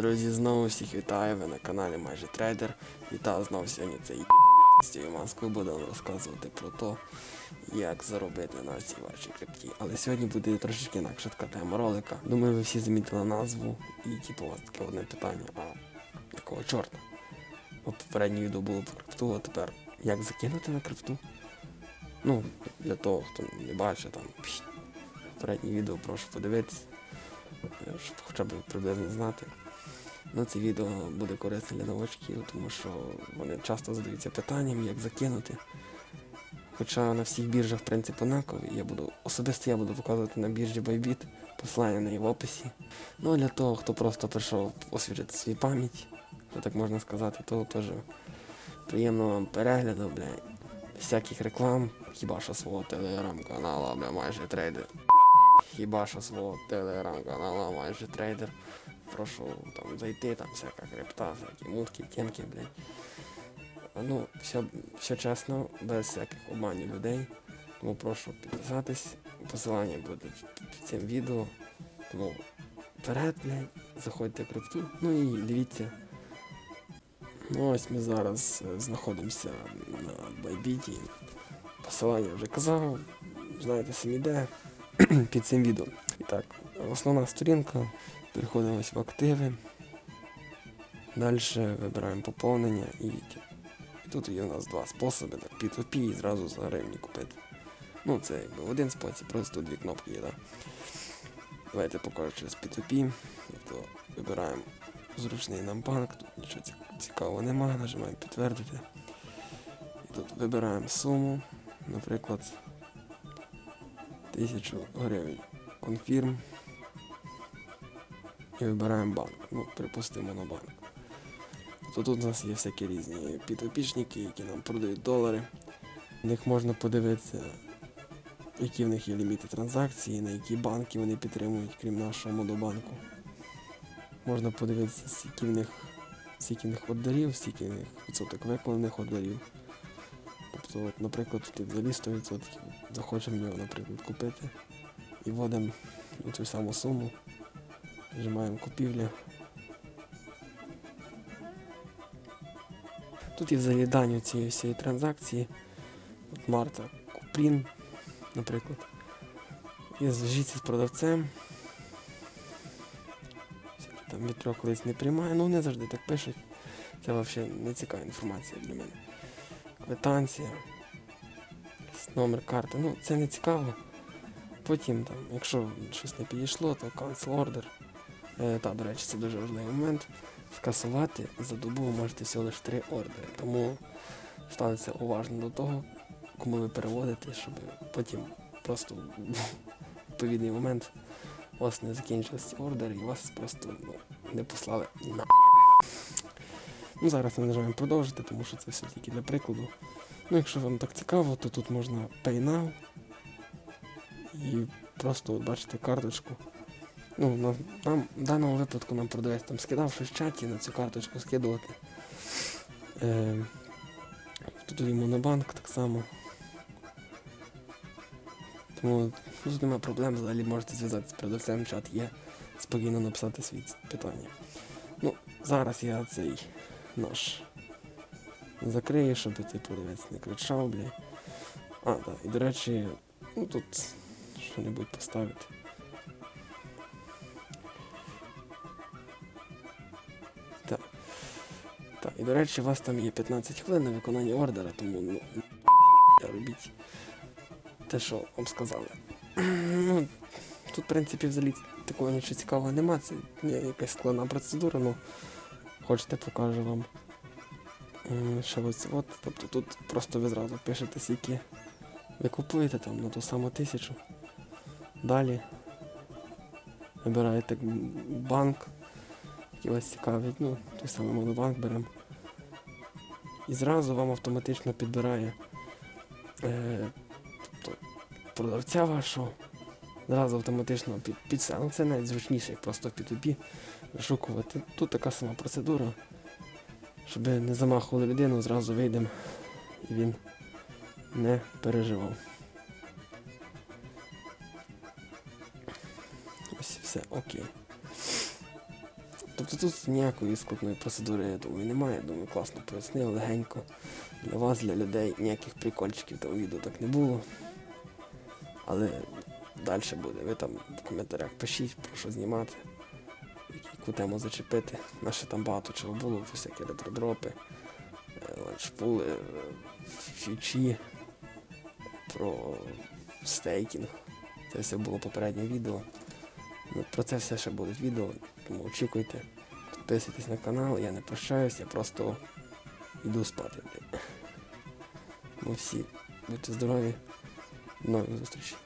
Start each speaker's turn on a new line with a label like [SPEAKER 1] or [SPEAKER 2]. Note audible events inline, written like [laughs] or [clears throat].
[SPEAKER 1] Друзі, знову всіх вітаю, ви на каналі Майже Трейдер. І та знову сьогодні їбаний з цією маскою буде вам розказувати про те, як заробити на цій вашій крипті. Але сьогодні буде трошечки інакша така тема ролика. Думаю, ви всі замітили назву і типу у вас таке одне питання, а якого чорта? От попереднє відео було про крипту, а тепер як закинути на крипту? Ну, для того, хто не бачить там попереднє відео, прошу подивитися, е, щоб хоча б приблизно знати. Ну, це відео буде корисне для новачків, тому що вони часто задаються питанням, як закинути. Хоча на всіх біржах принцип однаковий, я буду, особисто я буду показувати на біржі Bybit, посилання на її в описі. Ну а для того, хто просто прийшов освіжити свою пам'ять, що так можна сказати, то теж приємного вам перегляду, бля. Всяких реклам, хіба що свого телеграм-канала, бля, майже трейдер. Хіба що свого телеграм-канала майже трейдер. Прошу там зайти, там всяка крипта, всякі мутки, тємки, блядь. Ну, все, все чесно, без всяких обманів людей. Тому прошу підписатись. Посилання буде під цим відео. Тому вперед, блядь, заходьте в крипту. Ну і дивіться. Ну ось ми зараз е, знаходимося на Байбіті. Посилання вже казав. Знаєте самі де [clears throat] під цим відео. І так, основна сторінка. Переходимо в активи. Далі вибираємо поповнення і, і тут є у нас два способи. Так, P2P і зразу за гривні купити. Ну, це якби один спосіб, просто тут дві кнопки є. Да? Давайте покажу через P2P. Тобто вибираємо зручний нам банк, тут нічого цікавого немає, нажимаємо підтвердити. І тут вибираємо суму, наприклад, 1000 гривень. Confirm і вибираємо банк. Ну, припустимо монобанк. То тут у нас є всякі різні підопічники, які нам продають долари. В них можна подивитися, які в них є ліміти транзакцій, на які банки вони підтримують, крім нашого модобанку. Можна подивитися, скільки в них, скільки в них ордерів, скільки в них відсоток виконаних ордерів. Тобто, от, наприклад, тут взагалі 100% захочемо його, наприклад, купити і вводимо цю саму суму. Нажимаємо купівля. Тут є дані цієї всієї транзакції. От Марта Купрін, наприклад. І зв'яжіться з продавцем. Там вітрок колись не приймає, ну не завжди так пишуть. Це взагалі не цікава інформація для мене. Квитанція, номер карти. Ну, це не цікаво. Потім, там, якщо щось не підійшло, то cancel order. Е, та, до речі, це дуже важливий момент. Скасувати за добу ви можете всього лише три ордери. Тому ставиться уважно до того, кому ви переводите, щоб потім просто в [laughs] відповідний момент у вас не закінчився ордер і вас просто ну, не послали на. [laughs] Ну, зараз ми нажимаємо продовжити, тому що це все тільки для прикладу. Ну, якщо вам так цікаво, то тут можна Pay Now і просто бачите карточку. Ну, на- нам в даному випадку нам продавець там скидав щось в чаті на цю карточку скидувати. Е, тут і монобанк так само. Тому тут немає проблем, взагалі можете зв'язатися з продавцем, чат є, спокійно написати свої питання. Ну, зараз я цей наш закрию, щоб цей продавець не кричав, бля. А, так, і до речі, ну тут що-небудь поставити. Так, і до речі, у вас там є 15 хвилин на виконання ордера, тому ну, робіть те, що вам сказали. [clears throat] Ну, тут, в принципі, взагалі такого нічого цікавого нема, це якась складна процедура, ну хочете покажу вам. Що ось от, тобто тут просто ви зразу пишете, скільки ви купуєте там на ту саму тисячу. Далі вибираєте банк, який вас цікавить, ну, той самий монобанк беремо. І зразу вам автоматично підбирає е, тобто, продавця вашого. Зразу автоматично під, під. Ну, це навіть зручніше, як просто в P2P вишукувати. Тут така сама процедура. Щоб не замахували людину, зразу вийдемо і він не переживав. Ось все окей. Тобто тут ніякої складної процедури, я думаю, немає. Я Думаю, класно пояснив, легенько. Для вас, для людей, ніяких прикольчиків та відео так не було. Але далі буде. Ви там в коментарях пишіть, про що знімати, яку тему зачепити. Наше там багато чого було, всякі ретродропи, е, ланчпули, е, про стейкінг. Це все було попереднє відео. Ну, про це все ще будуть відео, тому очікуйте. Підписуйтесь на канал, я не прощаюсь, я просто йду спати. Ми всі будьте здорові. До нових зустрічей.